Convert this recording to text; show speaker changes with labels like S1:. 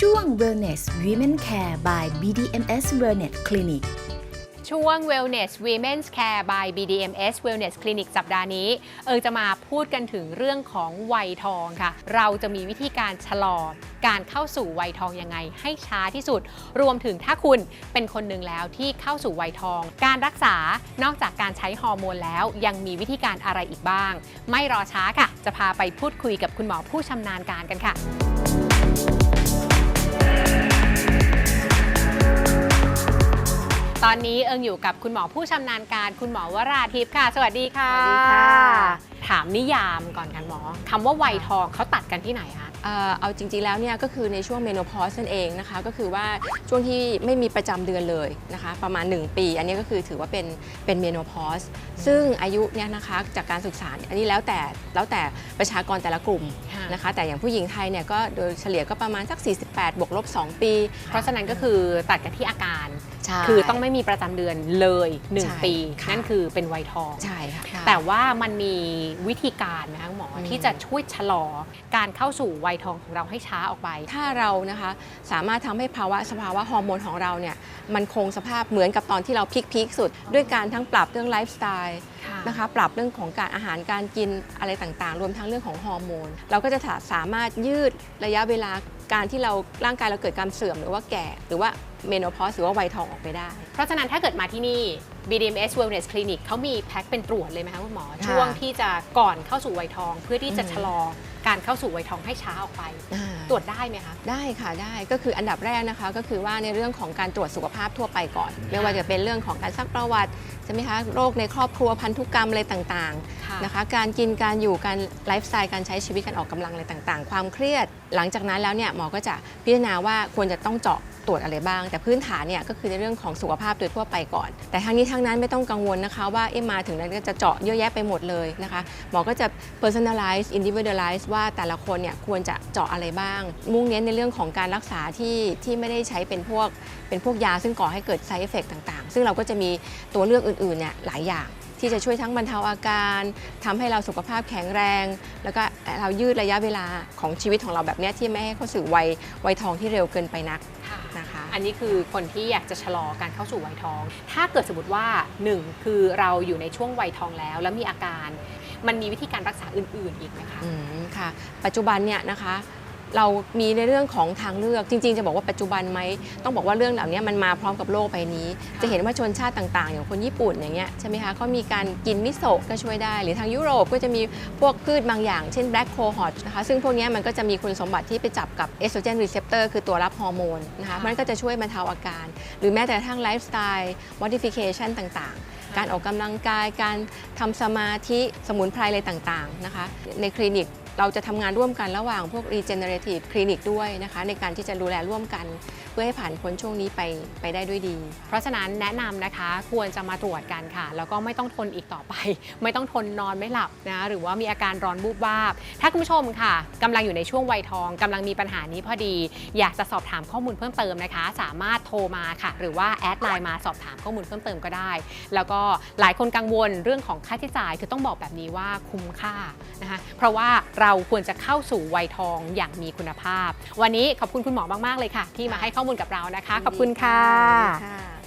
S1: ช่วง Wellness Women Care by BDMS Wellness Clinic
S2: ช่วง Wellness Women's Care by BDMS Wellness Clinic สัปดาห์นี้ เอิงจะมาพูดกันถึงเรื่องของวัยทองค่ะ เราจะมีวิธีการชะลอการเข้าสู่วัยทองยังไงให้ช้าที่สุด รวมถึงถ้าคุณเป็นคนหนึ่งแล้วที่เข้าสู่วัยทอง การรักษานอกจากการใช้ฮอร์โมนแล้ว ยังมีวิธีการอะไรอีกบ้าง ไม่รอช้าค่ะ จะพาไปพูดคุยกับคุณหมอผู้ชำนาญการกันค่ะ ตอนนี้เอิงอยู่กับคุณหมอผู้ชำนาญการคุณหมอวราทิพย์ค่ะ สวัสดีค่ะ
S3: สวัสดีค่ะ
S2: ถามนิยามก่อนกันหมอคำว่าวัยทองเขาตัดกันที่ไหนคะ
S3: เอ่อเอาจริง ๆ แล้วเนี่ยก็คือในช่วงเมโนพอสนั่นเองนะคะ ก็คือว่าช่วงที่ไม่มีประจำเดือนเลยนะคะ ประมาณ 1 ปี อันนี้ก็คือถือว่าเป็นเป็นเมโนพอสซึ่งอายุเนี่ยนะคะจากการศึกษาเนี่ยอันนี้แล้วแต่แล้วแต่ประชากรแต่ละกลุ่ม
S2: ค่ะ
S3: นะคะ แต่อย่างผู้หญิงไทยเนี่ยก็โดยเฉลี่ยก็ประมาณสัก 48 บวกลบ 2 ปี
S2: เพราะฉะนั้นก็คือตัดกันที่อาการ
S3: ใช่
S2: คือต้องไม่มีประจำเดือนเลย
S3: ใช่
S2: 1ปี
S3: ค่ะ
S2: นั่นคือเป็นวัยทอง
S3: ใช่ค่ะ
S2: แต่ว่ามันมีวิธีการนะคะหมออ
S3: ม
S2: ที่จะช่วยชะลอการเข้าสู่วัยทองของเราให้ช้าออกไป
S3: ถ้าเรานะคะสามารถทำให้ภาวะสภาวะฮอร์โมนของเราเนี่ยมันคงสภาพเหมือนกับตอนที่เราพีคพีคสุด ด้วยการทั้งปรับเรื่องไลฟ์สไตล์
S2: ค่ะ
S3: นะคะปรับเรื่องของการอาหารการกินอะไรต่างๆ รวมทั้งเรื่องของฮอร์โมน เราก็จะสามารถยืดระยะเวลา การที่เราร่างกายเราเกิดการเสื่อมหรือว่าแก่ หรือว่าเมโนพอสหรือว่าวัยทองออกไปได้
S2: เพราะฉะนั้นถ้าเกิดมาที่นี่ BDMS Wellness Clinic เขามีแพ็คเป็นตรวจเลยไหมคะคุณหมอ
S3: ค่ะ
S2: ช่วงที่จะก่อนเข้าสู่วัยทอง เพื่อที่จะ
S3: อืม
S2: ชะลอการเข้าสู่วัยทองให้ช้าออกไป
S3: อ่า
S2: ตรวจได้ไหมคะ
S3: ได้ค่ะได้ก็คืออันดับแรกนะคะ ก็คือว่าในเรื่องของการตรวจสุขภาพทั่วไปก่อน ไม่ว่าจะเป็นเรื่องของการซักประวัติใช่ไหมคะโรคในครอบครัวพันธุกรรมอะไรต่าง
S2: ค่ะ
S3: ๆนะคะการกินการอยู่การไลฟ์สไตล์การใช้ชีวิตการออกกำลังอะไรต่างๆ ความเครียดหลังจากนั้นแล้วเนี่ยหมอก็จะพิจารณาว่าควรจะต้องเจาะ ตรวจอะไรบ้าง แต่พื้นฐานเนี่ยก็คือในเรื่องของสุขภาพโดยทั่วไปก่อน แต่ทั้งนี้ทั้งนั้นไม่ต้องกังวลนะคะว่าเอ๊ะมาถึงนั้นก็จะเจาะเยอะแยะไปหมดเลยนะคะหมอก็จะ personalize individualize ว่าแต่ละคนเนี่ยควรจะเจาะอะไรบ้าง มุ่งเน้นในเรื่องของการรักษาที่ที่ไม่ได้ใช้เป็นพวกเป็นพวกยาซึ่งก่อให้เกิด side effect ต่างๆ ซึ่งเราก็จะมีตัวเลือกอื่นๆเนี่ยหลายอย่าง ที่จะช่วยทั้งบรรเทาอาการทำให้เราสุขภาพแข็งแรง แล้วก็เรายืดระยะเวลาของชีวิตของเราแบบเนี้ยที่ไม่ให้เข้าสู่วัยวัยทองที่เร็วเกินไปนัก
S2: ค่ะ
S3: นะคะ
S2: อันนี้คือคนที่อยากจะชะลอการเข้าสู่วัยทอง ถ้าเกิดสมมติว่า 1 คือเราอยู่ในช่วงวัยทองแล้ว แล้วมีอาการ มันมีวิธีการรักษาอื่น ๆ อีกไหมคะ
S3: อืมค่ะ ปัจจุบันเนี่ยนะคะ เรามีในเรื่องของทางเลือกจริง ๆ จะบอกว่าปัจจุบันไหมต้องบอกว่าเรื่องเหล่านี้มันมาพร้อมกับโลกใบนี้ จะเห็นว่าชนชาติต่างๆ อย่างคนญี่ปุ่นอย่างเงี้ยใช่ไหมคะเขามีการกินมิโซะก็ช่วยได้ หรือทางยุโรปก็จะมีพวกพืชบางอย่าง เช่นแบล็กโคฮอตนะคะซึ่งพวกเนี้ยมันก็จะมีคุณสมบัติที่ไปจับกับเอสโตรเจนรีเซพเตอร์คือตัวรับฮอร์โมนนะคะมันก็จะช่วยบรรเทาอาการ หรือแม้แต่กระทั่งไลฟ์สไตล์มอดิฟิเคชันต่างๆการออกกำลังกาย การทำสมาธิ สมุนไพรอะไรต่าง ๆ นะคะ ในคลินิก เราจะทำงานร่วมกันระหว่างพวก regenerative คลินิกด้วยนะคะ ในการที่จะดูแลร่วมกัน เพื่อให้ผ่านพ้นช่วงนี้ไปไปได้ด้วยดี
S2: เพราะฉะนั้นแนะนำนะคะควรจะมาตรวจกันค่ะ แล้วก็ไม่ต้องทนอีกต่อไป ไม่ต้องทนนอนไม่หลับนะหรือว่ามีอาการร้อนบูบวาบ ถ้าคุณผู้ชมค่ะกำลังอยู่ในช่วงวัยทองกำลังมีปัญหานี้พอดี อยากจะสอบถามข้อมูลเพิ่มเติมนะคะ สามารถโทรมาค่ะ หรือว่าแอดไลน์มาสอบถามข้อมูลเพิ่มเติมก็ได้ แล้วก็หลายคนกังวลเรื่องของค่าใช้จ่ายคือต้องบอกแบบนี้ว่าคุ้มค่านะคะเพราะว่าเราควรจะเข้าสู่วัยทองอย่างมีคุณภาพ วันนี้ขอบคุณคุณหมอมาก ๆ เลยค่ะ ที่มาให้ข้อมูลกับเรานะคะ ขอบคุณค่ะ
S3: ค่ะ